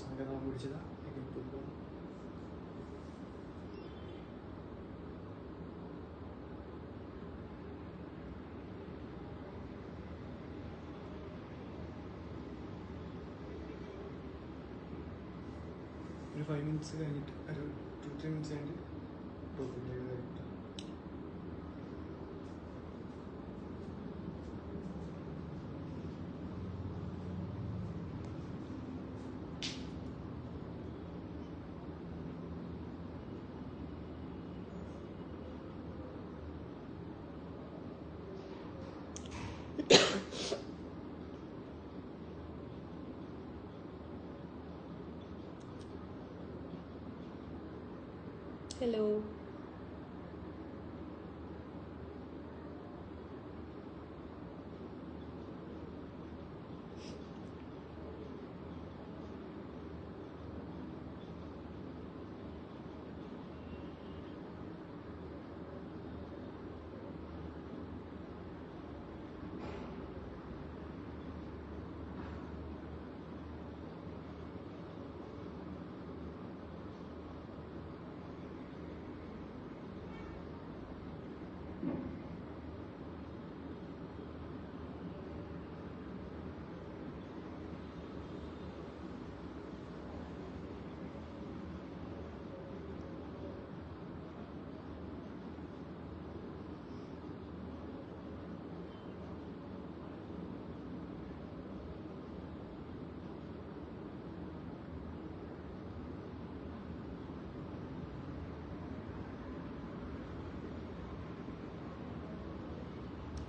സംഗതം വിളിച്ചത് എനിക്ക് കൊണ്ടുപോകും ഒരു ഫൈവ് മിനിറ്റ്സ് കഴിഞ്ഞിട്ട് ഒരു ടു ത്രീ മിനിറ്റ്സ് കഴിഞ്ഞിട്ട് പോകും Hello.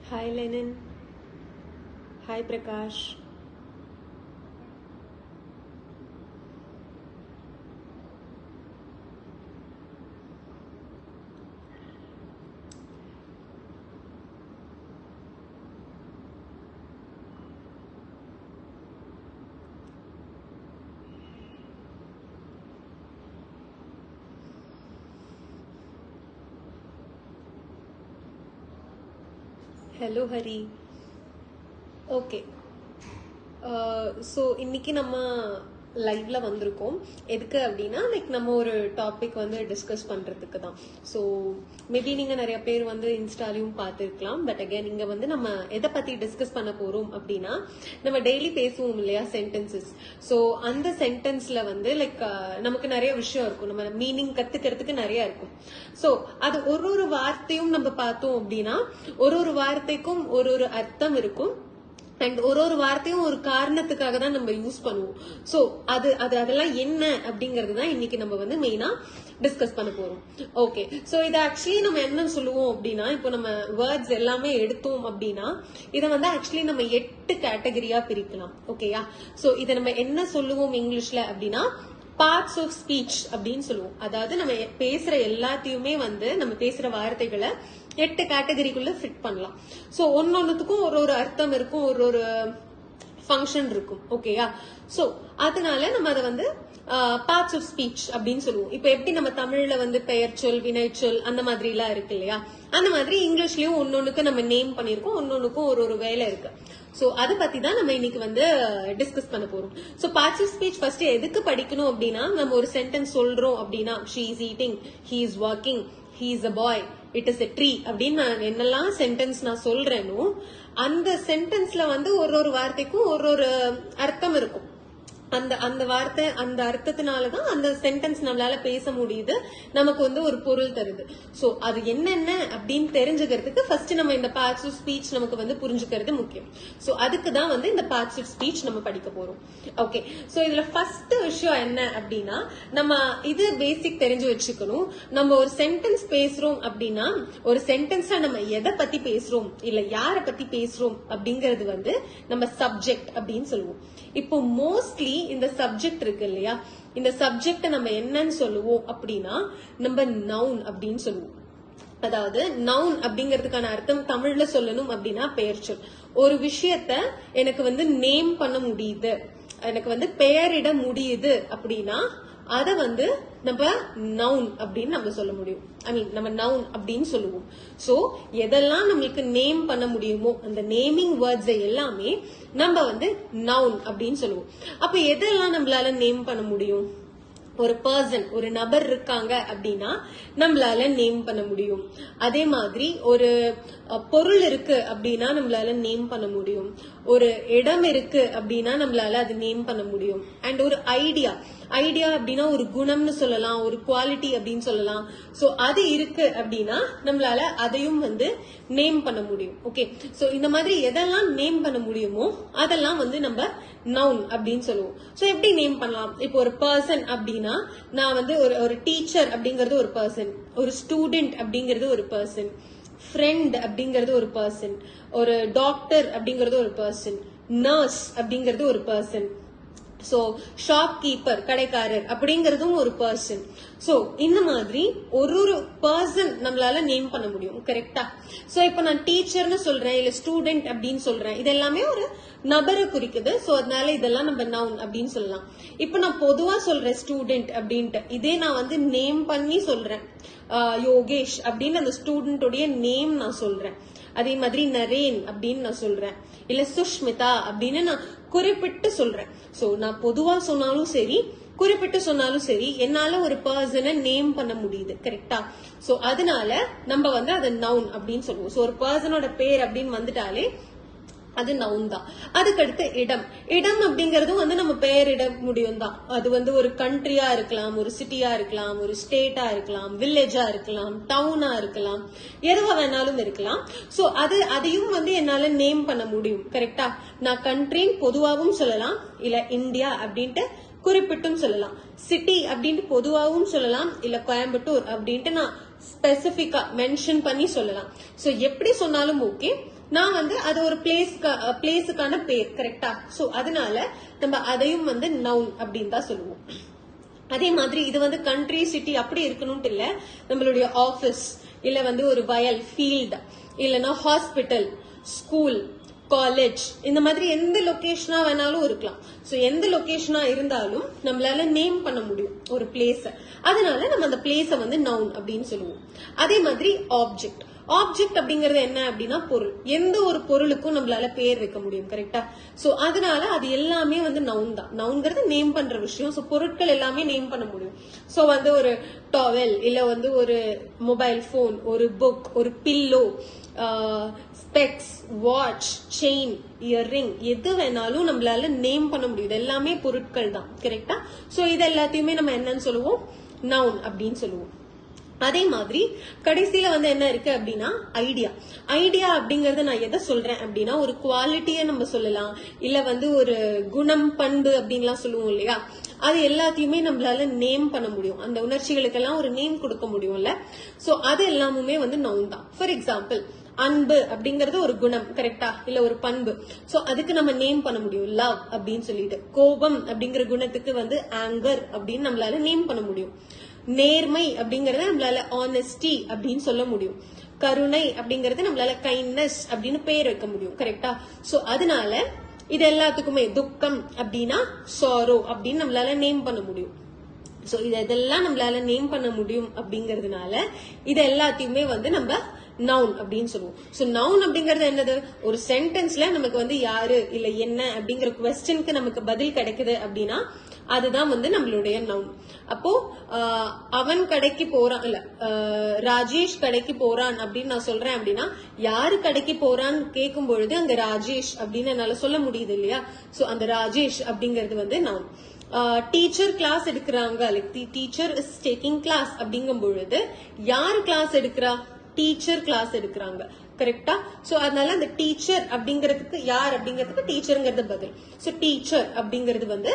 Hi Lenin. Hi Prakash. Hello Hari. Okay so uh, இன்னைக்கு நம்ம லைவ்ல வந்திருக்கோம். எதுக்கு அப்படின்னா லைக் நம்ம ஒரு டாபிக் வந்து டிஸ்கஸ் பண்றதுக்கு தான். ஸோ மேபி நீங்க நிறைய பேர் வந்து இன்ஸ்டாலையும் பார்த்துருக்கலாம். பட் அகேன் இங்க வந்து நம்ம எதை பத்தி டிஸ்கஸ் பண்ண போறோம் அப்படின்னா நம்ம டெய்லி பேசுவோம் இல்லையா சென்டென்சஸ் ஸோ அந்த சென்டென்ஸ்ல வந்து லைக் நமக்கு நிறைய விஷயம் இருக்கும். நம்ம மீனிங் கத்துக்கிறதுக்கு நிறைய இருக்கும். ஸோ அது ஒரு ஒரு வார்த்தையும் நம்ம பார்த்தோம் அப்படின்னா ஒரு ஒரு வார்த்தைக்கும் ஒரு ஒரு அர்த்தம் இருக்கும். அண்ட் ஒரு ஒரு வார்த்தையும் ஒரு காரணத்துக்காக தான் நம்ம யூஸ் பண்ணுவோம். ஸோ அது அது அதெல்லாம் என்ன அப்படிங்கிறது தான் இன்னைக்கு நம்ம வந்து மெயினா டிஸ்கஸ் பண்ண போறோம். ஓகே ஸோ இதை ஆக்சுவலி நம்ம என்ன சொல்லுவோம் அப்படின்னா இப்போ நம்ம வேர்ட்ஸ் எல்லாமே எடுத்தோம் அப்படின்னா இதை வந்து ஆக்சுவலி நம்ம எட்டு கேட்டகரியா பிரிக்கலாம். ஓகேயா ஸோ இதை நம்ம என்ன சொல்லுவோம் இங்கிலீஷ்ல அப்படின்னா பார்ட்ஸ் ஆஃப் ஸ்பீச் அப்படின்னு சொல்லுவோம். அதாவது நம்ம பேசுற எல்லாத்தையுமே வந்து நம்ம பேசுற வார்த்தைகளை எட்டு கேட்டகரிக்குள்ள ஃபிட் பண்ணலாம். சோ ஒன்னொன்னுத்துக்கும் ஒரு ஒரு அர்த்தம் இருக்கும் ஒரு ஒரு ஃபங்க்ஷன் இருக்கும். ஓகேயா சோ அதனால நம்ம அதை வந்து பார்ட்ஸ் ஆஃப் ஸ்பீச் அப்படின்னு சொல்லுவோம். இப்போ எப்படி நம்ம தமிழ்ல வந்து பெயர் சொல் வினைச்சொல் அந்த மாதிரி எல்லாம் இருக்கு இல்லையா? அந்த மாதிரி இங்கிலீஷ்லயும் ஒன்னொன்னுக்கு நம்ம நேம் பண்ணிருக்கோம் ஒன்னொன்னுக்கும் ஒரு ஒரு வேலை இருக்கு. ஸோ அதை பத்தி தான் நம்ம இன்னைக்கு வந்து uh, டிஸ்கஸ் பண்ண போறோம். So parts of speech first எதுக்கு படிக்கணும் அப்படின்னா நம்ம ஒரு சென்டென்ஸ் சொல்றோம் அப்படின்னா she is eating he is working he is a boy it is a tree அப்படின்னு நான் என்னெல்லாம் சென்டென்ஸ் நான் சொல்றேனோ அந்த சென்டென்ஸ்ல வந்து ஒரு ஒரு வார்த்தைக்கும் ஒரு ஒரு அர்த்தம் இருக்கும். அந்த அந்த வார்த்தை அந்த அர்த்தத்தினாலதான் அந்த சென்டென்ஸ் நம்மளால பேச முடியுது. நமக்கு வந்து ஒரு பொருள் தருது. சோ அது என்னென்ன அப்படின்னு தெரிஞ்சுக்கிறதுக்கு ஃபர்ஸ்ட் நம்ம இந்த பார்ட்ஸ் ஆஃப் ஸ்பீச் நமக்கு வந்து புரிஞ்சுக்கிறது முக்கியம். சோ அதுக்கு தான் வந்து இந்த பார்ட்ஸ் ஆஃப் ஸ்பீச் நம்ம படிக்க போறோம். ஓகே சோ இதுல ஃபர்ஸ்ட் விஷயம் என்ன அப்படின்னா நம்ம இது பேசிக் தெரிஞ்சு வச்சுக்கணும். நம்ம ஒரு சென்டென்ஸ் பேசுறோம் அப்படின்னா ஒரு சென்டென்ஸா நம்ம எதை பத்தி பேசுறோம்? இல்ல யாரை பத்தி பேசுறோம் அப்படிங்கறது வந்து நம்ம சப்ஜெக்ட் அப்படின்னு சொல்லுவோம். இப்போ மோஸ்ட்லி இந்த சப்ஜெக்ட் இருக்கு இல்லையா? இந்த சப்ஜெக்ட நம்ம என்னன்னு சொல்லுவோம் அப்படின்னா நம்ம நவுன் அப்படின்னு சொல்லுவோம். அதாவது நவுன் அப்படிங்கிறதுக்கான அர்த்தம் தமிழ்ல சொல்லணும் அப்படின்னா பெயர் சொல். ஒரு விஷயத்த எனக்கு வந்து நேம் பண்ண முடியுது. எனக்கு வந்து பெயரிட முடியுது அப்படின்னா அத வந்து நம்ம நவுன் அப்படின்னு நம்ம சொல்ல முடியும். ஐ மீன் நம்ம நவுன் அப்படின்னு சொல்லுவோம். சோ எதெல்லாம் நம்மளுக்கு நேம் பண்ண முடியுமோ அந்த நேமிங் வேர்ட்ஸ் எல்லாமே நம்ம வந்து நவுன் அப்படின்னு சொல்லுவோம். அப்ப எதெல்லாம் நம்மளால நேம் பண்ண முடியும்? ஒரு பர்சன் ஒரு நபர் இருக்காங்க அப்படின்னா நம்மளால நேம் பண்ண முடியும். அதே மாதிரி ஒரு பொருள் இருக்கு அப்படின்னா நம்மளால நேம் பண்ண முடியும். ஒரு இடம் இருக்கு அப்படின்னா நம்மளால அது நேம் பண்ண முடியும். அண்ட் ஒரு ஐடியா ஐடியா அப்படின்னா ஒரு குணம்னு சொல்லலாம் ஒரு குவாலிட்டி அப்படின்னு சொல்லலாம். சோ அது இருக்கு அப்படின்னா நம்மளால அதையும் வந்து நேம் பண்ண முடியும். ஓகே சோ இந்த மாதிரி எதெல்லாம் நேம் பண்ண முடியுமோ அதெல்லாம் வந்து நம்ம நவுன் அப்படின்னு சொல்லுவோம். சோ எப்படி நேம் பண்ணலாம்? இப்போ ஒரு பர்சன் அப்படின்னா நான் வந்து ஒரு ஒரு டீச்சர் அப்படிங்கிறது ஒரு பர்சன் ஒரு ஸ்டூடெண்ட் அப்படிங்கிறது ஒரு பர்சன் ஃப்ரெண்ட் அப்படிங்கிறது ஒரு பர்சன் ஒரு டாக்டர் அப்படிங்கிறது ஒரு பர்சன் நர்ஸ் அப்படிங்கிறது ஒரு பர்சன் ஸோ ஷாப் கீப்பர் கடைக்காரர் அப்படிங்கறதும் ஒரு பர்சன் ஸோ இந்த மாதிரி ஒரு ஒரு பர்சன் நம்மளால நேம் பண்ண முடியும். கரெக்டா ஸோ இப்போ நான் டீச்சர்னு சொல்றேன் இல்ல ஸ்டூடெண்ட் அப்படின்னு சொல்றேன் இது எல்லாமே ஒரு நபரை குறிக்குது. ஸோ அதனால இதெல்லாம் நம்ம நவுன் அப்படின்னு சொல்லலாம். இப்போ நான் பொதுவா சொல்றேன் ஸ்டூடெண்ட் அப்படின்ட்டு. இதே நான் வந்து நேம் பண்ணி சொல்றேன். யோகேஷ் அப்படின்னு அந்த ஸ்டூடெண்டோடைய நேம் நான் சொல்றேன். அதே மாதிரி நரேன் அப்படின்னு நான் சொல்றேன். இல்ல சுஷ்மிதா அப்படின்னு நான் குறிப்பிட்டு சொல்றேன். சோ நான் பொதுவா சொன்னாலும் சரி குறிப்பிட்டு சொன்னாலும் சரி என்னால ஒரு பர்சனை நேம் பண்ண முடியுது கரெக்டா சோ அதனால நம்ம வந்து அதை நவுன் அப்படின்னு சொல்லுவோம். சோ ஒரு பர்சனோட பேர் அப்படின்னு வந்துட்டாலே அது நவுன் தான். அதுக்கடுத்து இடம். இடம் அப்படிங்கறதும் வந்து நம்ம பெயரிட முடியும் தான். அது வந்து ஒரு கண்ட்ரியா இருக்கலாம் ஒரு சிட்டியா இருக்கலாம் ஒரு ஸ்டேட்டா இருக்கலாம் வில்லேஜா இருக்கலாம் டவுனா இருக்கலாம் எதுவா வேணாலும் இருக்கலாம். சோ அது அதையும் வந்து என்னால நேம் பண்ண முடியும். கரெக்டா நான் கண்ட்ரின்னு பொதுவாகவும் சொல்லலாம். இல்ல இந்தியா அப்படின்ட்டு குறிப்பிட்டும் சொல்லலாம். சிட்டி அப்படின்ட்டு பொதுவாகவும் சொல்லலாம். இல்ல கோயம்புத்தூர் அப்படின்ட்டு நான் ஸ்பெசிபிக்கா மென்ஷன் பண்ணி சொல்லலாம். சோ எப்படி சொன்னாலும் ஓகே நான் வந்து அது ஒரு பிளேஸ் பிளேஸுக்கான பேர் கரெக்டா சோ அதனால நம்ம அதையும் வந்து நவுன் அப்படின்னு தான் சொல்லுவோம். அதே மாதிரி இது வந்து கண்ட்ரி சிட்டி அப்படி இருக்கணும்ட்டு இல்ல நம்மளுடைய ஆபீஸ் இல்ல வந்து ஒரு வயல் ஃபீல்டு இல்லைன்னா ஹாஸ்பிட்டல் ஸ்கூல் காலேஜ் இந்த மாதிரி எந்த லொக்கேஷனா வேணாலும் இருக்கலாம். ஸோ எந்த லொக்கேஷனா இருந்தாலும் நம்மளால நேம் பண்ண முடியும் ஒரு பிளேஸ அதனால நம்ம அந்த பிளேஸ வந்து நவுன் அப்படின்னு சொல்லுவோம். அதே மாதிரி ஆப்ஜெக்ட் ஆப்ஜெக்ட் அப்படிங்கறது என்ன அப்படின்னா பொருள். எந்த ஒரு பொருளுக்கும் நம்மளால பேர் வைக்க முடியும் கரெக்டா சோ அதனால அது எல்லாமே வந்து நவுன் தான். நவுன்கிறது நேம் பண்ற விஷயம். சோ பொருட்கள் எல்லாமே நேம் பண்ண முடியும். சோ வந்து ஒரு டாவல் இல்ல வந்து ஒரு மொபைல் போன் ஒரு புக் ஒரு pillow specs watch chain earring எது வேணாலும் நம்மளால நேம் பண்ண முடியும். இது எல்லாமே பொருட்கள் தான் கரெக்டா சோ இது எல்லாத்தையுமே நம்ம என்னன்னு சொல்லுவோம்? நவுன் அப்படின்னு சொல்லுவோம். அதே மாதிரி கடைசியில வந்து என்ன இருக்கு அப்படின்னா ஐடியா ஐடியா அப்படிங்கறத நான் எதை சொல்றேன் அப்படின்னா ஒரு குவாலிட்டிய நம்ம சொல்லலாம். இல்ல வந்து ஒரு குணம் பண்பு அப்படின்லாம் சொல்லுவோம் இல்லையா? அது எல்லாத்தையுமே நம்மளால நேம் பண்ண முடியும். அந்த உணர்ச்சிகளுக்கெல்லாம் ஒரு நேம் கொடுக்க முடியும்ல. சோ அது எல்லாமுமே வந்து நவுன் தான். ஃபார் எக்ஸாம்பிள் அன்பு அப்படிங்கறது ஒரு குணம் கரெக்டா இல்ல ஒரு பண்பு. சோ அதுக்கு நம்ம நேம் பண்ண முடியும். லவ் அப்படின்னு சொல்லிட்டு. கோபம் அப்படிங்கிற குணத்துக்கு வந்து ஆங்கர் அப்படின்னு நம்மளால நேம் பண்ண முடியும். நேர்மை அப்படிங்கறத நம்மளால ஆனஸ்டி அப்படின்னு சொல்ல முடியும். கருணை அப்படிங்கறது நம்மளால கைண்ட்னஸ் அப்படின்னு பேர் வைக்க முடியும் கரெக்டா சோ அதனால இது எல்லாத்துக்குமே துக்கம் அப்படின்னா சாரோ அப்படின்னு நம்மளால நேம் பண்ண முடியும். சோ இது இதெல்லாம் நம்மளால நேம் பண்ண முடியும் அப்படிங்கறதுனால இது எல்லாத்தையுமே வந்து நம்ம நவுன் அப்படின்னு சொல்லுவோம். சோ நவுன் அப்படிங்கறது என்னது? ஒரு சென்டென்ஸ்ல நமக்கு வந்து யாரு இல்ல என்ன அப்படிங்கிற கொஸ்டினுக்கு நமக்கு பதில் கிடைக்குது அப்படின்னா அதுதான் வந்து நம்மளுடைய நவுன் அப்போ அவன் கடைக்கு போறான் இல்ல ராஜேஷ் கடைக்கு போறான் அப்படின்னு நான் சொல்றேன் அப்படின்னா யாரு கடைக்கு போறான்னு கேட்கும் பொழுது அந்த ராஜேஷ் அப்படின்னு என்னால சொல்ல முடியுது இல்லையா? சோ அந்த ராஜேஷ் அப்படிங்கிறது வந்து நவுன் டீச்சர் கிளாஸ் எடுக்கிறாங்க. Like teacher is taking class அப்படிங்கும் பொழுது யார் கிளாஸ் எடுக்கிறா? டீச்சர் கிளாஸ் எடுக்கிறாங்க. கரெக்டா சோ அதனால அந்த டீச்சர் அப்படிங்கிறதுக்கு யார் அப்படிங்கிறதுக்கு டீச்சருங்கிறது பதில். சோ டீச்சர் அப்படிங்கிறது வந்து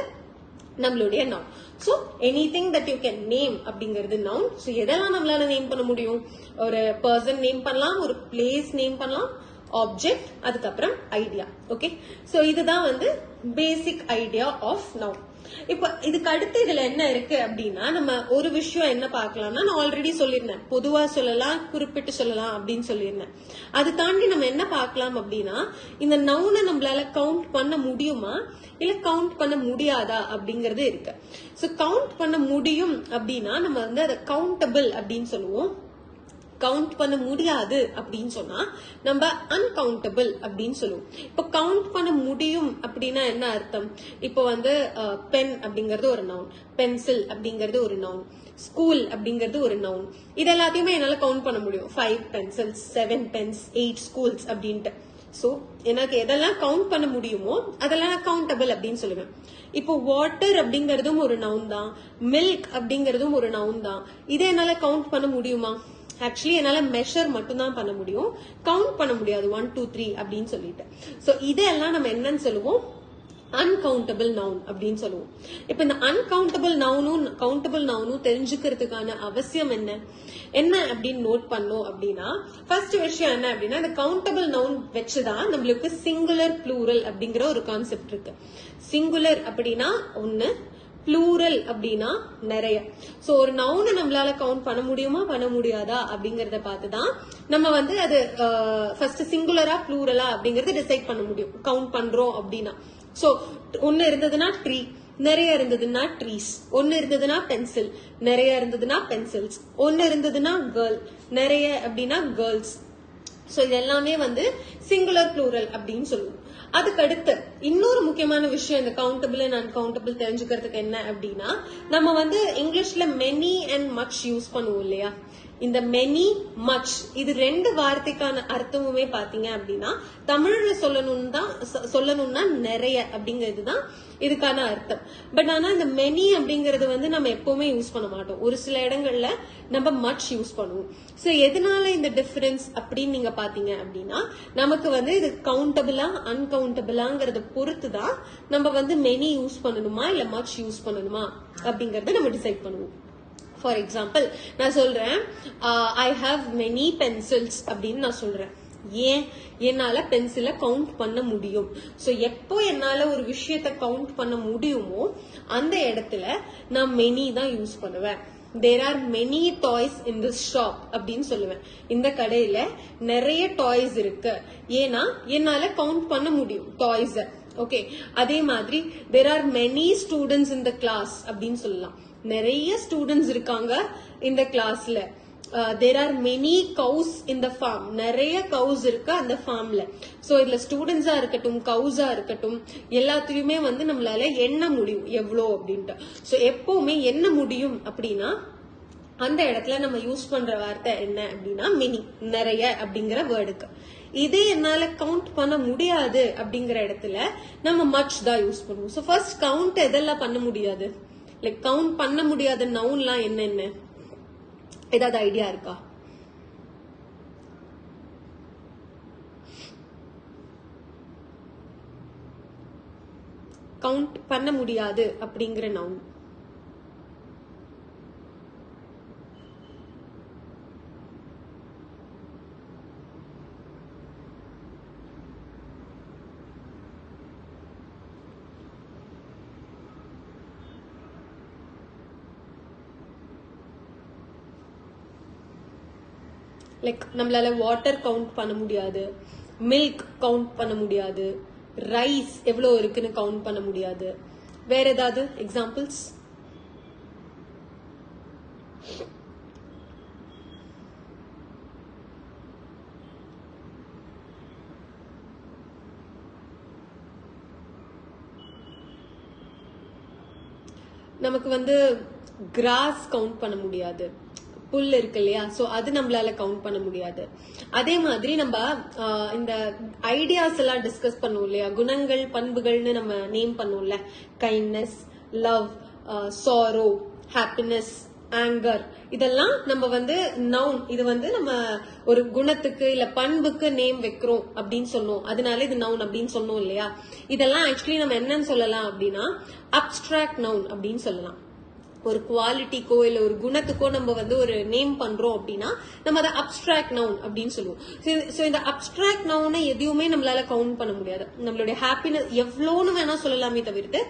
நம்மளுடைய noun so any thing that you can name அப்படிங்கிறது நவுன் ஸோ எதெல்லாம் நம்மளால நேம் பண்ண முடியும்? ஒரு பர்சன் நேம் பண்ணலாம் ஒரு பிளேஸ் நேம் பண்ணலாம் ஆப்ஜெக்ட் அதுக்கப்புறம் ஐடியா ஓகே ஸோ இதுதான் வந்து பேசிக் ஐடியா ஆஃப் நவுன் இப்ப இதுக்கு அடுத்து இதுல என்ன இருக்கு அப்படின்னா நம்ம ஒரு விஷயம் என்ன பார்க்கலாம்னா நான் ஆல்ரெடி சொல்லியிருந்தேன். பொதுவா சொல்லலாம் குறிப்பிட்டு சொல்லலாம் அப்படின்னு சொல்லியிருந்தேன். அது தாண்டி நம்ம என்ன பார்க்கலாம் அப்படின்னா இந்த நவுனை நம்மளால கவுண்ட் பண்ண முடியுமா? இல்ல கவுண்ட் பண்ண முடியாதா அப்படிங்கறது இருக்கு. சோ கவுண்ட் பண்ண முடியும் அப்படின்னா நம்ம வந்து அதை கவுண்டபிள் அப்படின்னு சொல்லுவோம். கவுண்ட் பண்ண முடியாது அப்படின்னு சொன்னா நம்ம அன்கவுண்டபிள் அப்படின்னு சொல்லுவோம். இப்போ கவுண்ட் பண்ண முடியும் அப்படின்னா என்ன அர்த்தம்? இப்போ வந்து பென் அப்படிங்கிறது ஒரு நவுன் பென்சில் அப்படிங்கிறது ஒரு நவுன் ஸ்கூல் அப்படிங்கிறது ஒரு நவுன் இது எல்லாத்தையுமே என்னால கவுண்ட் பண்ண முடியும். Five pencils seven pens eight schools அப்படின்ட்டு. ஸோ எனக்கு எதெல்லாம் கவுண்ட் பண்ண முடியுமோ அதெல்லாம் நான் கவுண்டபிள் அப்படின்னு சொல்லுவேன். இப்போ வாட்டர் அப்படிங்கறதும் ஒரு நவுன் தான். மில்க் அப்படிங்கறதும் ஒரு நவுன் தான். இதை என்னால கவுண்ட் பண்ண முடியுமா? ஆக்சுவலி என்னால மெஷர் மட்டும் தான் பண்ண முடியும். கவுண்ட் பண்ண முடியாது. ஒன் டூ த்ரீ அப்படின்னு சொல்லிட்டு. சோ இதெல்லாம் நம்ம என்னன்னு சொல்லுவோம்? அன்கவுண்டபிள் நவுன் அப்படின்னு சொல்லுவோம். இப்ப இந்த அன்கவுண்டபிள் நவுனும் கவுண்டபிள் நவுனும் தெரிஞ்சுக்கிறதுக்கான அவசியம் என்ன? என்ன அப்படின்னு நோட் பண்ணோம் அப்படின்னா ஃபர்ஸ்ட் விஷயம் என்ன அப்படின்னா இந்த கவுண்டபிள் நவுன் வச்சுதான் நம்மளுக்கு சிங்குலர் ப்ளூரல் அப்படிங்கிற ஒரு கான்செப்ட் இருக்கு. சிங்குலர் அப்படின்னா ஒன்னு ப்ளூரல் அப்படின்னா நிறைய. சோ ஒரு நவுனை நம்மளால கவுண்ட் பண்ண முடியுமா? பண்ண முடியாதா? அப்படிங்கறத பார்த்துதான் நம்ம வந்து அது ஃபர்ஸ்ட் சிங்குலரா ப்ளூரலா அப்படிங்கறத டிசைட் பண்ண முடியும். கவுண்ட் பண்றோம் அப்படின்னா. சோ ஒன்னு இருந்ததுன்னா ட்ரீ நிறைய இருந்ததுன்னா ட்ரீஸ் ஒன்னு இருந்ததுன்னா பென்சில் நிறைய இருந்ததுன்னா பென்சில்ஸ் ஒன்னு இருந்ததுன்னா கேர்ள் நிறைய அப்படின்னா கேர்ள்ஸ் சோ இது எல்லாமே வந்து சிங்குலர் ப்ளூரல் அப்படின்னு சொல்லுவோம். அதுக்கு அடுத்து இன்னொரு முக்கியமான விஷயம் இந்த கவுண்டபிள் அண்ட் அன்கவுண்டபிள் தெரிஞ்சுக்கிறதுக்கு என்ன அப்படின்னா நம்ம வந்து இங்கிலீஷ்ல மெனி அண்ட் மச் யூஸ் பண்ணுவோம் இல்லையா? இந்த மெனி மச் இது ரெண்டு வார்த்தைக்கான அர்த்தமுமே பாத்தீங்க அப்படின்னா தமிழ்ல சொல்லணும்னு தான் சொல்லணும்னா நிறைய அப்படிங்கிறது தான் இதுக்கான அர்த்தம். பட் ஆனா இந்த மெனி அப்படிங்கறது வந்து நம்ம எப்பவுமே யூஸ் பண்ண மாட்டோம். ஒரு சில இடங்கள்ல நம்ம மச் யூஸ் பண்ணுவோம். சோ எதனால இந்த டிஃபரன்ஸ் அப்படின்னு நீங்க பாத்தீங்க அப்படின்னா நமக்கு வந்து இது கவுண்டபிளா அன்கவுண்டபிளாங்கிறத பொறுத்து தான் நம்ம வந்து மெனி யூஸ் பண்ணணுமா இல்ல மச் யூஸ் பண்ணணுமா அப்படிங்கறத நம்ம டிசைட் பண்ணுவோம். ஃபார் எக்ஸாம்பிள் நான் சொல்றேன் ஐ ஹாவ் மெனி பென்சில்ஸ் அப்படின்னு நான் சொல்றேன். ஏன் என்னால பென்சிலை கவுண்ட் பண்ண முடியும்? சோ எப்போ என்னால ஒரு விஷயத்த கவுண்ட் பண்ண முடியுமோ அந்த இடத்துல நான் மெனி தான் யூஸ் பண்ணுவேன். There are many toys in this shop அப்படின்னு சொல்லுவேன். இந்த கடையில நிறைய டாய்ஸ் இருக்கு. ஏன்னா என்னால கவுண்ட் பண்ண முடியும் டாய்ஸை ஓகே அதே மாதிரி there are many students in the class அப்படின்னு சொல்லலாம். நிறைய ஸ்டூடெண்ட்ஸ் இருக்காங்க இந்த கிளாஸ்ல there are many cows in the farm நிறைய கவுஸ் இருக்கு அந்த ஃபார்ம்ல ஸோ இதுல ஸ்டூடெண்ட்ஸா இருக்கட்டும் கவுஸா இருக்கட்டும் எல்லாத்தையுமே வந்து நம்மளால எண்ண முடியும்? எவ்வளோ அப்படின்ட்டு. ஸோ எப்பவுமே எண்ண முடியும் அப்படின்னா அந்த இடத்துல நம்ம யூஸ் பண்ற வார்த்தை என்ன அப்படின்னா மினி நிறைய அப்படிங்கிற வேர்டுக்கு இதே என்னால கவுண்ட் பண்ண முடியாது அப்படிங்கிற இடத்துல நம்ம மச் தான் யூஸ் பண்ணுவோம். ஸோ ஃபர்ஸ்ட் கவுண்ட் எதெல்லாம் பண்ண முடியாது? லைக் கவுண்ட் பண்ண முடியாத நவுன்லாம் என்னென்ன? ஏதாவது ஐடியா இருக்கா? கவுண்ட் பண்ண முடியாது அப்படிங்கிற நவுன் லைக் நம்மளால வாட்டர் கவுண்ட் பண்ண முடியாது. மில்க் கவுண்ட் பண்ண முடியாது. ரைஸ் எவ்வளோ இருக்குன்னு கவுண்ட் பண்ண முடியாது. வேற ஏதாவது எக்ஸாம்பிள்ஸ் நமக்கு வந்து கிராஸ் கவுண்ட் பண்ண முடியாது. புல் இருக்கு இல்லையா? சோ அது நம்மளால கவுண்ட் பண்ண முடியாது. அதே மாதிரி நம்ம இந்த ஐடியாஸ் எல்லாம் டிஸ்கஸ் பண்ணுவோம் இல்லையா? குணங்கள் பண்புகள்னு நம்ம நேம் பண்ணுவோம்ல. Kindness love sorrow happiness anger இதெல்லாம் நம்ம வந்து நவுன் இது வந்து நம்ம ஒரு குணத்துக்கு இல்ல பண்புக்கு நேம் வைக்கிறோம் அப்படின்னு சொன்னோம். அதனால இது நவுன் அப்படின்னு சொன்னோம் இல்லையா? இதெல்லாம் ஆக்சுவலி நம்ம என்னன்னு சொல்லலாம் அப்படின்னா அப்டிராக்ட் நவுன் அப்படின்னு சொல்லலாம். ஒரு குவாலிட்டிக்கோ இல்ல ஒரு குணத்துக்கோ நம்ம வந்து ஒரு நேம் பண்றோம் அப்படின்னா நம்ம அதை அப்ட்ராக்ட் நவுன் அப்படின்னு சொல்லுவோம். ஸோ இந்த அப்ட்ராக்ட் நவுனை எதையுமே நம்மளால கவுண்ட் பண்ண முடியாது. நம்மளுடைய ஹாப்பினஸ் எவ்வளோன்னு வேணா சொல்லலாமே தவிர்த்து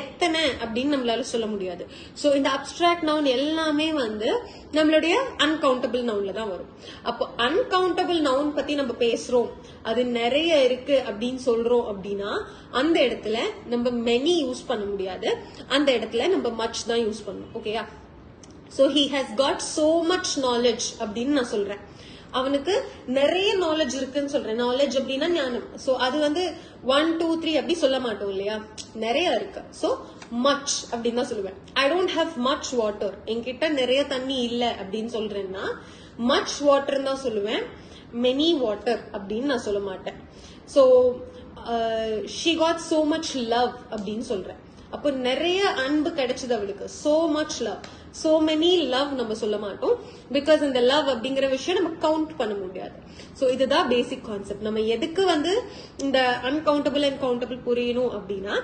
எத்தனை அப்படின்னு நம்மளால சொல்ல முடியாது. சோ இந்த அப்ட்ராக்ட் நவுன் எல்லாமே வந்து நம்மளுடைய அன்கவுண்டபிள் நவுன்ல தான் வரும். அப்போ அன்கவுண்டபிள் நவுன் பத்தி நம்ம பேசுறோம். அது நிறைய இருக்கு அப்படின்னு சொல்றோம் அப்படின்னா அந்த இடத்துல நம்ம மெனி யூஸ் பண்ண முடியாது. அந்த இடத்துல நம்ம மச் தான் யூஸ் பண்ணணும். ஓகேயா so he has got so much knowledge அப்படின்னு நான் சொல்றேன். அவனுக்கு நிறைய நாலேஜ் இருக்குன்னு சொல்றேன். நாலேஜ் அப்படின்னா ஞானம். சோ அது வந்து ஒன் டூ த்ரீ அப்படி சொல்ல மாட்டோம் இல்லையா? நிறைய இருக்கு. சோ மச் அப்படின்னு தான் சொல்லுவேன். I don't have much water என்கிட்ட நிறைய தண்ணி இல்ல அப்படின்னு சொல்றேன்னா மச் வாட்டர் தான் சொல்லுவேன். மெனி வாட்டர் அப்படின்னு நான் சொல்ல மாட்டேன். So she got so much love அப்படின்னு சொல்றேன். அப்போ நிறைய அன்பு கிடைச்சது அவளுக்கு. So much love so many love நம்ம சொல்ல மாட்டோம். பிகாஸ் இந்த லவ் அப்படிங்கிற விஷயம் நம்ம கவுண்ட் பண்ண முடியாது. சோ இதுதான் பேசிக் கான்செப்ட் நம்ம எதுக்கு வந்து இந்த அன்கவுண்டபிள் அண்ட் கவுண்டபிள் புரியணும் அப்படின்னா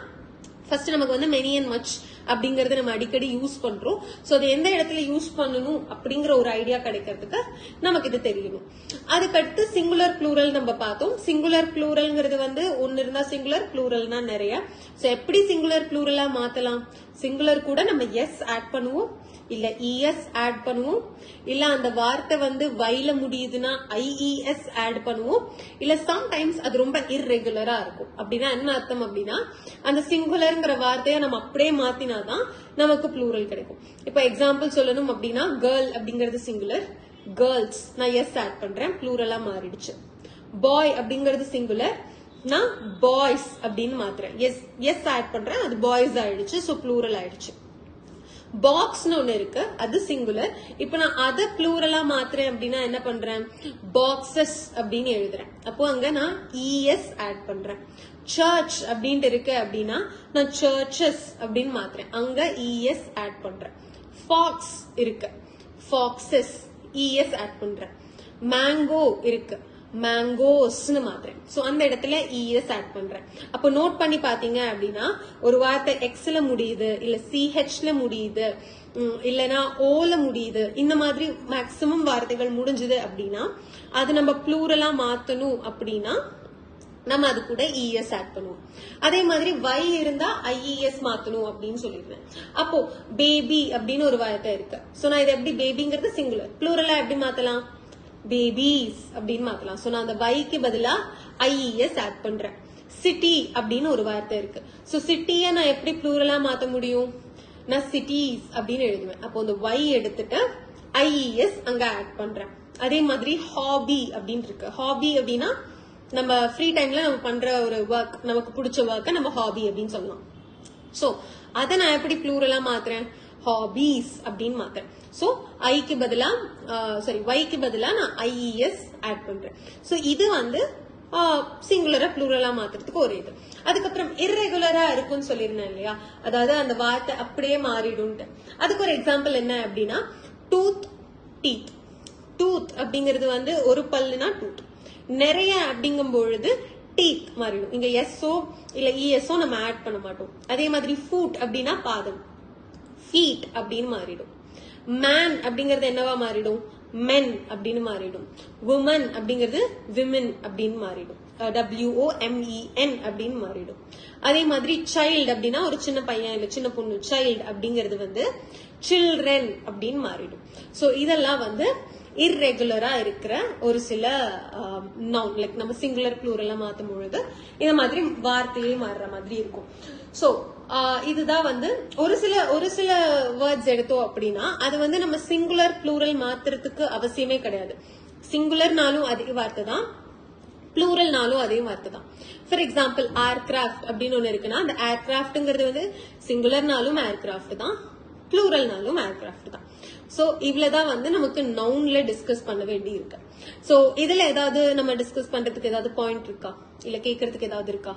ஃபர்ஸ்ட் நமக்கு வந்து மெனி அண்ட் மச் அப்படிங்கறத நம்ம அடிக்கடி யூஸ் பண்றோம். சோ அது எந்த இடத்துல யூஸ் பண்ணணும் அப்படிங்கிற ஒரு ஐடியா கிடைக்கிறதுக்கு நமக்கு இது தெரியணும். அதுக்கடுத்து சிங்குலர் ப்ளூரல் நம்ம பார்த்தோம். சிங்குலர் ப்ளூரல்ங்கிறது வந்து ஒன்னு இருந்தா சிங்குலர் ப்ளூரல்னா நிறைய. சோ எப்படி சிங்குலர் ப்ளூரலா மாத்தலாம்? சிங்குலர் கூட நம்ம எஸ் ஆட் பண்ணுவோம் இல்ல இஎஸ் ஆட் பண்ணுவோம் இல்ல அந்த வார்த்தை வந்து வைல முடியுதுன்னா ஐஇஎஸ் ஆட் பண்ணுவோம் இல்ல சம்டைம்ஸ் அது ரொம்ப இர்ரெகுலரா இருக்கும். அப்படின்னா என்ன அர்த்தம் அப்படின்னா அந்த சிங்குலர்ங்கிற வார்த்தையை நம்ம அப்படியே மாத்தினாதான் நமக்கு ப்ளூரல் கிடைக்கும். இப்ப எக்ஸாம்பிள் சொல்லணும் அப்படின்னா கேர்ள் அப்படிங்கிறது சிங்குலர் கேர்ள்ஸ் நான் எஸ் ஆட் பண்றேன் ப்ளூரலா மாறிடுச்சு. பாய் அப்படிங்கிறது சிங்குலர் நான் பாய்ஸ் அப்படின்னு மாத்துறேன். எஸ் எஸ் ஆட் பண்றேன். அது பாய்ஸ் ஆயிடுச்சு சோ ப்ளூரல் ஆயிடுச்சு. பாக்ஸ்னு ஒன்று இருக்கு அது சிங்குலர் இப்போ நான் அத ப்ளூரலா மாத்துறேன் அப்படின்னா என்ன பண்றேன்? பாக்ஸஸ் அப்படின்னு எழுதுறேன். அப்போ அங்க நான் இஎஸ் ஆட் பண்றேன். சர்ச் அப்படின்ட்டு இருக்கு அப்படின்னா நான் சர்ச்சஸ் அப்படின்னு மாத்துறேன். அங்க இஎஸ் ஆட் பண்றேன். ஃபாக்ஸ் இருக்கு. ஃபாக்ஸஸ் இஎஸ் ஆட் பண்றேன். மேங்கோ இருக்கு. மேங்கோஸ்னு மாத்துறேன் சோ அந்த இடத்துல இஎஸ் ஆட் பண்றேன். அப்போ நோட் பண்ணி பாத்தீங்க அப்படின்னா ஒரு வார்த்தை எக்ஸ்ல முடியுது இல்ல சிஹெச்ல முடியுது இல்லனா ஓல முடியுது இந்த மாதிரி மேக்சிமம் வார்த்தைகள் முடிஞ்சுது அப்படின்னா அது நம்ம ப்ளூரலா மாத்தணும் அப்படின்னா நம்ம அது கூட இஎஸ் ஆட் பண்ணுவோம். அதே மாதிரி வை இருந்தா ஐஇஎஸ் மாத்தணும் அப்படின்னு சொல்லிடுவேன். அப்போ பேபி அப்படின்னு ஒரு வார்த்தை இருக்கு. சோ நான் இது எப்படி பேபிங்கிறது சிங்குலர் ப்ளூரலா எப்படி மாத்தலாம்? பேபிஸ் அப்படின்னு மாத்தலாம். சோ நான் அந்த வைக்கு பதிலா ஐஇஎஸ் ஆட் பண்றேன். சிட்டி அப்படின்னு ஒரு வார்த்தை இருக்கு. சோ சிட்டிய நான் எப்படி ப்ளூரலா மாத்த முடியும்? நான் சிட்டிஸ் அப்படின்னு எழுதுவேன். அப்போ அந்த வை எடுத்துட்டு ஐஇஎஸ் அங்க ஆட் பண்றேன். அதே மாதிரி ஹாபி அப்படின்னு இருக்கு. ஹாபி அப்படின்னா நம்ம ஃப்ரீ டைம்ல நம்ம பண்ற ஒரு ஒர்க் நமக்கு பிடிச்ச ஒர்க்கை நம்ம ஹாபி அப்படின்னு சொல்லலாம். சோ அதை நான் எப்படி ப்ளூரலா மாத்துறேன்? ஹாபீஸ் அப்படின்னு மாத்துறேன் சோ ஐக்கு பதிலா சாரி வைக்கு பதிலா நான் ஐஇஎஸ் ஆட் பண்றேன். சோ இது வந்து சிங்குலரா ப்ளூரலா மாத்துறதுக்கு ஒரு இது. அதுக்கப்புறம் இர்ரெகுலரா இருக்கும்னு சொல்லியிருந்தேன் இல்லையா? அதாவது அந்த வார்த்தை அப்படியே மாறிடும்ட்டு. அதுக்கு ஒரு எக்ஸாம்பிள் என்ன அப்படின்னா டூத் டீத் டூத் அப்படிங்கிறது வந்து ஒரு பல்லுனா டூத் நிறைய அப்படிங்கும் பொழுது டீத் மாறிடும். இங்க எஸ்ஓ இல்ல இஎஸ்ஓ நம்ம ஆட் பண்ண மாட்டோம். அதே மாதிரி ஃபூட் அப்படின்னா பாதம். ஃபீட் அப்படின்னு மாறிடும். மேன் அப்படிங்கிறது என்னவா மாறிடும்? மென் அப்படின்னு மாறிடும். உமன் அப்படிங்கிறது விமன் அப்படின்னு மாறிடும். டபிள்யூஓ எம்இஎன் அப்படின்னு மாறிடும். அதே மாதிரி சைல்டு அப்படின்னா ஒரு சின்ன பையன் இல்ல சின்ன பொண்ணு. சைல்டு அப்படிங்கிறது வந்து சில்ட்ரன் அப்படின்னு மாறிடும். சோ இதெல்லாம் வந்து இர்ரெகுலரா இருக்கிற ஒரு சில நவுன் லைக் நம்ம சிங்குலர் ப்ளூரெல்லாம் மாத்தும் பொழுது இந்த மாதிரி வார்த்தையே மாறுற மாதிரி இருக்கும். சோ இதுதான் வந்து ஒரு சில ஒரு சில வேர்ட்ஸ் எடுத்தோம் அப்படின்னா அது வந்து நம்ம சிங்குலர் ப்ளூரல் மாத்துறதுக்கு அவசியமே கிடையாது. சிங்குலர்னாலும் அதே வார்த்தை தான் ப்ளூரல்னாலும் அதே வார்த்தை தான் ஃபார் எக்ஸாம்பிள் ஏர்கிராஃப்ட் அப்படின்னு ஒண்ணு இருக்குன்னா அந்த ஏர்கிராஃப்ட்ங்கிறது வந்து சிங்குலர்னாலும் ஏர்கிராஃப்ட் தான் ப்ளூரல்னாலும் ஏர்கிராஃப்ட் தான். சோ இவ்வளவுதான் வந்து நமக்கு நவுன்ல டிஸ்கஸ் பண்ண வேண்டி இருக்கு. சோ இதுல ஏதாவது நம்ம டிஸ்கஸ் பண்றதுக்கு ஏதாவது பாயிண்ட் இருக்கா? இல்ல கேக்குறதுக்கு ஏதாவது இருக்கா?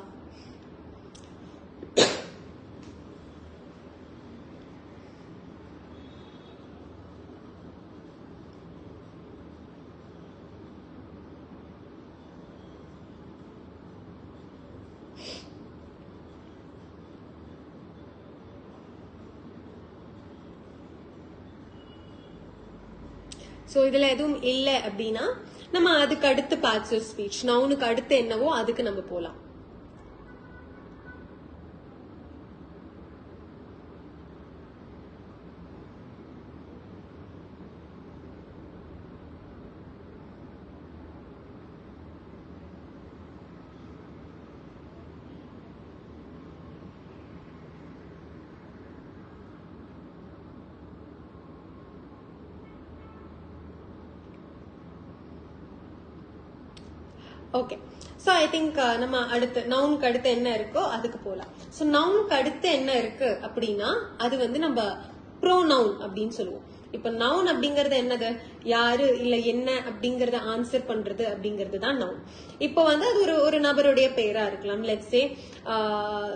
ஸோ இதில் எதுவும் இல்லை அப்படின்னா நம்ம அதுக்கு அடுத்து பார்ட்ஸ் ஆஃப் ஸ்பீச் நவுனுக்கு அடுத்து என்னவோ அதுக்கு நம்ம போகலாம் ஓகே ஸோ ஐ திங்க் நம்ம அடுத்து நவுனுக்கு அடுத்து என்ன இருக்கோ அதுக்கு போகலாம் ஸோ நவுனுக்கு அடுத்து என்ன இருக்கு அப்படின்னா அது வந்து நம்ம ப்ரோ நவுன் அப்படின்னு சொல்லுவோம். இப்ப நவுன் அப்படிங்கறது என்னது? யாரு? இல்ல என்ன அப்படிங்கறத ஆன்சர் பண்றது அப்படிங்கிறது தான் நவுன் இப்போ வந்து அது ஒரு ஒரு நபருடைய பெயரா இருக்கலாம். லெட்ஸே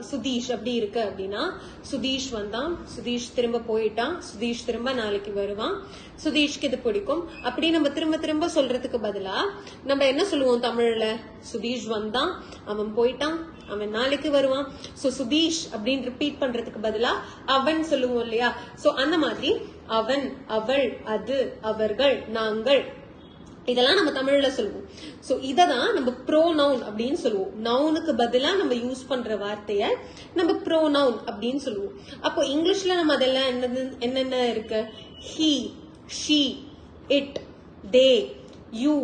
சுதீஷ் அப்படி இருக்கு அப்படின்னா சுதீஷ் வந்தான். சுதீஷ் திரும்ப போயிட்டான். சுதீஷ் திரும்ப நாளைக்கு வருவான். சுதீஷ்க்கு இது பிடிக்கும். அப்படி நம்ம திரும்ப திரும்ப சொல்றதுக்கு பதிலா நம்ம என்ன சொல்லுவோம் தமிழ்ல? சுதீஷ் வந்தான். அவன் போயிட்டான். அவன் நாளைக்கு வருவான். சோ சுதீஷ் அப்படின்னு ரிப்பீட் பண்றதுக்கு பதிலா அவன் சொல்லுவோம் இல்லையா? சோ அந்த மாதிரி அவன் அவள் அது அவர்கள் நாங்கள். இதெல்லாம் நம்ம தமிழ்ல சொல்லுவோம். சோ இததான் நம்ம ப்ரோ நவுன் அப்படின்னு சொல்லுவோம். நவுனுக்கு பதிலா நம்ம யூஸ் பண்ற வார்த்தைய நம்ம ப்ரோ நவுன் அப்படின்னு சொல்லுவோம். அப்போ இங்கிலீஷ்ல நம்ம அதெல்லாம் என்னது என்னென்ன இருக்கு? He she it they you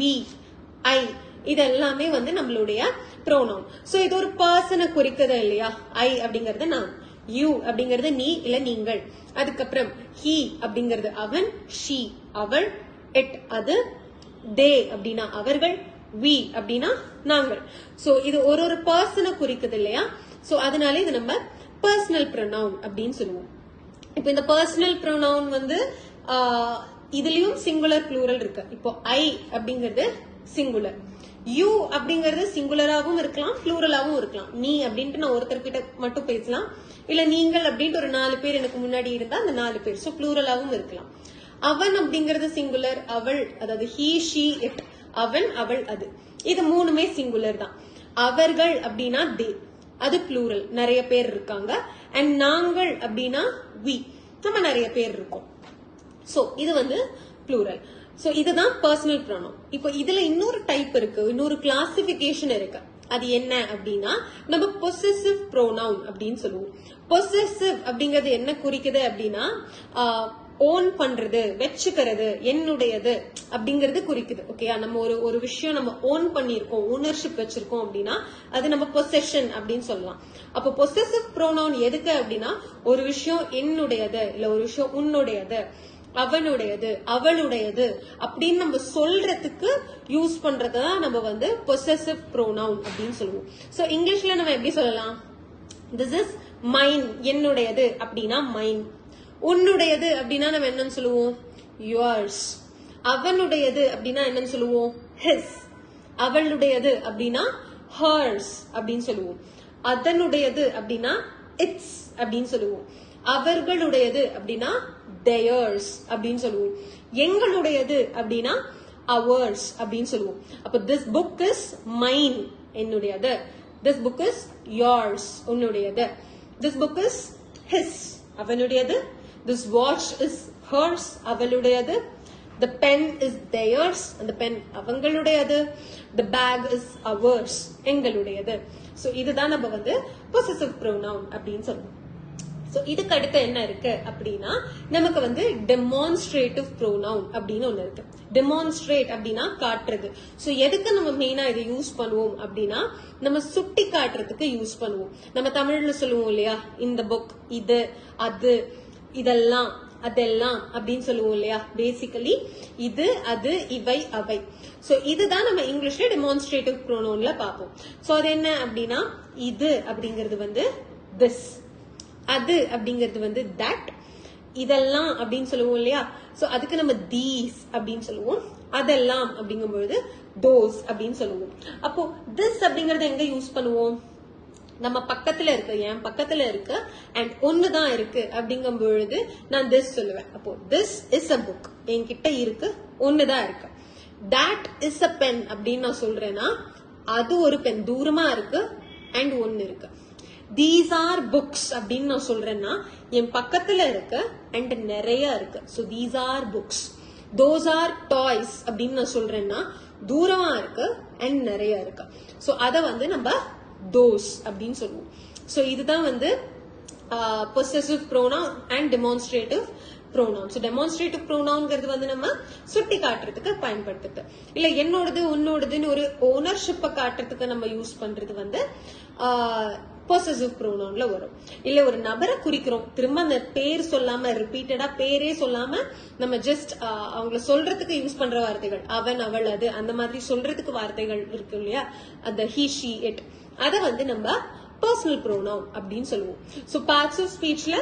we I இது எல்லாமே வந்து நம்மளுடைய ப்ரோனவுன் ஸோ இது ஒரு பர்சனை குறிக்குது இல்லையா? ஐ அப்படிங்கறது நான் யூ அப்படிங்கறது நீ இல்ல நீங்கள். அதுக்கப்புறம் ஹி அப்படிங்கறது அவன் ஷீ அவள் இட் அது தே அப்படின்னா அவர்கள் வி அப்படின்னா நாங்கள். சோ இது ஒரு ஒரு பர்சனை குறிக்குது இல்லையா? சோ அதனால இது நம்ம பர்சனல் ப்ரொனவுன் அப்படின்னு சொல்லுவோம். இப்போ இந்த பர்சனல் ப்ரொனவுன் வந்து ஆஹ், இதுலயும் சிங்குலர் ப்ளூரல் இருக்கு. இப்போ ஐ அப்படிங்கிறது சிங்குலர் யூ அப்படிங்கிறது சிங்குலராகவும் இருக்கலாம் ப்ளூரலாகவும் இருக்கலாம். நீ அப்படின்ட்டு நான் ஒருத்தர்கிட்ட மட்டும் பேசலாம். இல்ல நீங்கள் அப்படின்ட்டு ஒரு நாலு பேர் எனக்கு முன்னாடி இருந்தா அந்த நாலு பேர். சோ ப்ளூரலாகவும் இருக்கலாம். அவன் அப்படிங்கிறது சிங்குலர் அவள் அதாவது ஹீ ஷீ இட் அவன் அவள் அது. இது மூணுமே சிங்குலர் தான். அவர்கள் அப்படின்னா தே அது ப்ளூரல் நிறைய பேர் இருக்காங்க. அண்ட் நாங்கள் அப்படின்னா வி நம்ம நிறைய பேர் இருக்கோம். சோ இது வந்து ப்ளூரல் சோ இதுதான் பர்சனல் ப்ரோனோ இப்போ இதுல இன்னொரு டைப் இருக்கு. இன்னொரு கிளாசிபிகேஷன் இருக்கு. அது என்ன அப்படின்னா நம்ம பொசசிவ் ப்ரோனவுன் அப்படின்னு சொல்லுவோம். பொசசிவ் அப்படிங்கிறது என்ன குறிக்குது அப்படின்னா ஓன் பண்றது வச்சுக்கிறது என்னுடையது அப்படிங்கறது குறிக்குது. ஓகேயா நம்ம ஒரு ஒரு விஷயம் நம்ம ஓன் பண்ணியிருக்கோம் ஓனர்ஷிப் வச்சிருக்கோம் அப்படின்னா அது நம்ம பொசெஷன் அப்படின்னு சொல்லலாம். அப்போ பொசசிவ் ப்ரோனவுன் எதுக்கு அப்படின்னா ஒரு விஷயம் என்னுடையது இல்ல ஒரு விஷயம் உன்னுடையது. அவனுடையது அவளுடையது அப்படின்னு நம்ம சொல்றதுக்கு யூஸ் பண்றதுதான் நம்ம வந்து பொசசிவ் ப்ரோனவுன் அப்படின்னு சொல்லுவோம். ஸோ இங்கிலீஷ்ல நம்ம எப்படி சொல்லலாம்? திஸ் இஸ் மைன் என்னுடையது அப்படின்னா மைன் உன்னுடையது அப்படின்னா நம்ம என்னன்னு சொல்லுவோம்? யுவர்ஸ் அவனுடையது அப்படின்னா என்னன்னு சொல்லுவோம்? ஹிஸ் அவளுடையது அப்படின்னா ஹர்ஸ் அப்படின்னு சொல்லுவோம். அதனுடையது அப்படின்னா இட்ஸ் அப்படின்னு சொல்லுவோம். அவர்களுடையது அப்படின்னா தேயர்ஸ் அப்படின்னு சொல்லுவோம். எங்களுடையது அப்படின்னா அவர்ஸ் அப்படின்னு சொல்லுவோம். அப்ப திஸ் புக் இஸ் மைன் என்னுடையது. திஸ் புக் இஸ் yours உன்னுடையது. திஸ் புக் இஸ் ஹிஸ் அவனுடையது. திஸ் வாட்ச் இஸ் ஹர்ஸ் அவளுடையது. த பென் இஸ் தேயர்ஸ் அந்த பென் அவங்களுடையது. த பேக் இஸ் அவர்ஸ் எங்களுடையது. ஸோ இதுதான் நம்ம வந்து பொசிசிவ் ப்ரோனவுன் அப்படின்னு சொல்லுவோம். ஸோ இதுக்கு அடுத்து என்ன இருக்கு அப்படின்னா நமக்கு வந்து டெமான்ஸ்ட்ரேட்டிவ் ப்ரோனவுன் அப்படின்னு ஒன்று இருக்கு. டெமான்ஸ்ட்ரேட் அப்படின்னா காட்டுறது. ஸோ எதுக்கு நம்ம மெயினாக இதை யூஸ் பண்ணுவோம் அப்படின்னா நம்ம சுட்டி காட்டுறதுக்கு யூஸ் பண்ணுவோம். நம்ம தமிழில் சொல்லுவோம் இல்லையா? இந்த புக் இது அது இதெல்லாம் அதெல்லாம் அப்படின்னு சொல்லுவோம் இல்லையா? பேசிக்கலி இது அது இவை அவை. ஸோ இதுதான் நம்ம இங்கிலீஷ்ல டெமான்ஸ்ட்ரேட்டிவ் ப்ரோனோன்ல பார்ப்போம். ஸோ அது என்ன அப்படின்னா இது அப்படிங்கிறது வந்து திஸ் அது அப்படிங்கிறது வந்து தட் இதெல்லாம் அப்படின்னு சொல்லுவோம் இல்லையா? சோ அதுக்கு நம்ம தீஸ் அப்படின்னு சொல்லுவோம். அதெல்லாம் அப்படிங்கும் பொழுது தோஸ் அப்படின்னு சொல்லுவோம். அப்போ திஸ் அப்படிங்கறத எங்க யூஸ் பண்ணுவோம்? நம்ம பக்கத்துல இருக்கு என் பக்கத்துல இருக்கு அண்ட் ஒண்ணுதான் தான் இருக்கு அப்படிங்கும் பொழுது நான் திஸ் சொல்லுவேன். அப்போ திஸ் இஸ் அ புக் என்கிட்ட இருக்கு ஒண்ணுதான் தான் இருக்கு. தட் இஸ் அ பென் அப்படின்னு நான் சொல்றேன்னா அது ஒரு பென் தூரமா இருக்கு அண்ட் ஒன்னு இருக்கு. தீஸ் ஆர் புக்ஸ் அப்படின்னு நான் சொல்றேன்னா என் பக்கத்துல இருக்கு அண்ட் நிறைய இருக்கு. So these are books those are toys அப்படின்னு நான் சொல்றேன்னா தூரமா இருக்கு அண்ட் நிறைய இருக்கு. ஸோ அதை வந்து நம்ம தோஸ் அப்படின்னு சொல்லுவோம். ஸோ இதுதான் வந்து possessive pronoun and demonstrative pronoun so demonstrative ப்ரோனவுன்ங்கிறது வந்து நம்ம சுட்டி காட்டுறதுக்கு பயன்படுத்துது இல்ல என்னோடது உன்னோடதுன்னு ஒரு ஓனர்ஷிப்பை காட்டுறதுக்கு நம்ம யூஸ் பண்றது வந்து பொசசிவ் ப்ரோனவுன்ல வரும். இல்ல ஒரு நபரை குறிக்கிறோம். திரும்ப அந்த பேர் சொல்லாம ரிப்பீட்டடா பேரே சொல்லாம நம்ம ஜஸ்ட் அவங்கள சொல்றதுக்கு யூஸ் பண்ற வார்த்தைகள். அவன் அவள் அது அந்த மாதிரி சொல்றதுக்கு வார்த்தைகள் இருக்கு இல்லையா? அந்த ஹி ஷி இட் அதை வந்து நம்ம பர்சனல் ப்ரோனவுன் அப்படின்னு சொல்லுவோம். ஸோ பார்ட்ஸ் ஆஃப் ஸ்பீச்ல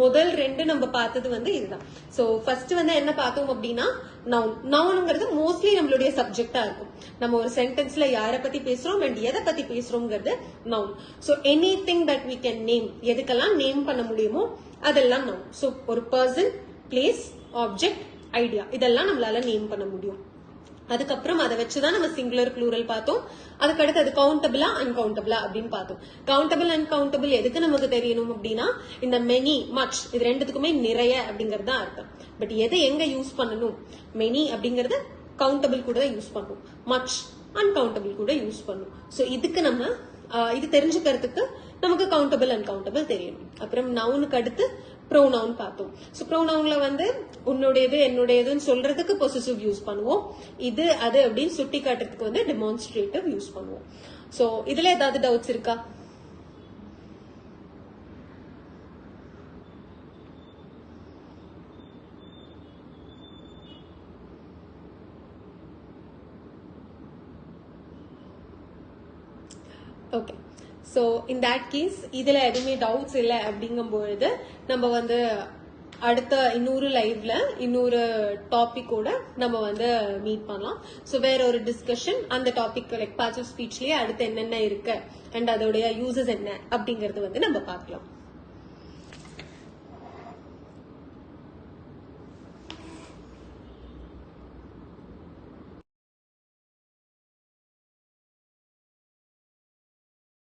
முதல் ரெண்டு நம்ம பார்த்தது வந்து இதுதான். ஸோ ஃபர்ஸ்ட் வந்து என்ன பார்த்தோம் அப்படின்னா நவுன் நவுனுங்கிறது மோஸ்ட்லி நம்மளுடைய சப்ஜெக்டா இருக்கும். நம்ம ஒரு சென்டென்ஸ்ல யாரை பத்தி பேசுறோம் அண்ட் எதை பத்தி பேசுறோங்கிறது noun so any thing that we can name எதுக்கெல்லாம் நேம் பண்ண முடியுமோ அதெல்லாம் நவுன் ஸோ ஒரு பர்சன் பிளேஸ் ஆப்ஜெக்ட் ஐடியா இதெல்லாம் நம்மளால நேம் பண்ண முடியும். அதுக்கப்புறம் அதை வச்சுதான் நம்ம சிங்குலர் ப்ளூரல் பார்த்தோம். அதுக்கடுத்து அது கவுண்டபிளா அன்கவுண்டபிளா அப்படின்னு பார்த்தோம். கவுண்டபிள் அன்கவுண்டபிள் எதுக்கு நமக்கு தெரியணும் அப்படின்னா இந்த மெனி மச் இது ரெண்டுத்துக்குமே நிறைய அப்படிங்கறது தான் அர்த்தம். பட் எதை எங்க யூஸ் பண்ணணும்? மெனி அப்படிங்கறது கவுண்டபிள் கூட யூஸ் பண்ணும் மச் அன்கவுண்டபிள் கூட யூஸ் பண்ணும் ஸோ இதுக்கு நம்ம இது தெரிஞ்சுக்கிறதுக்கு நமக்கு கவுண்டபிள் அன்கவுண்டபிள் தெரியணும் அப்புறம் நவுனுக்கு அடுத்து ப்ரோனவுன் பார்த்தோம். ஸோ ப்ரோனவுன்ல வந்து உன்னுடையது என்னுடையதுன்னு சொல்றதுக்கு பொசிசிவ் யூஸ் பண்ணுவோம். இது அது அப்படின்னு சுட்டி காட்டுறதுக்கு வந்து டெமான்ஸ்ட்ரேட்டிவ் யூஸ் பண்ணுவோம். ஸோ இதுல ஏதாவது டவுட்ஸ் இருக்கா okay so in that case இதுல எதுவுமே டவுட்ஸ் இல்லை அப்படிங்கும்பொழுது நம்ம வந்து அடுத்த இன்னொரு லைவ்ல இன்னொரு டாபிக்கோட நம்ம வந்து மீட் பண்ணலாம். ஸோ வேற ஒரு டிஸ்கஷன் அந்த டாபிக் லைக் பார்ட்ஸ் ஆஃப் ஸ்பீச்லயே அடுத்து என்னென்ன இருக்கு அண்ட் அதோடைய யூசஸ் என்ன அப்படிங்கறது வந்து நம்ம பார்க்கலாம்.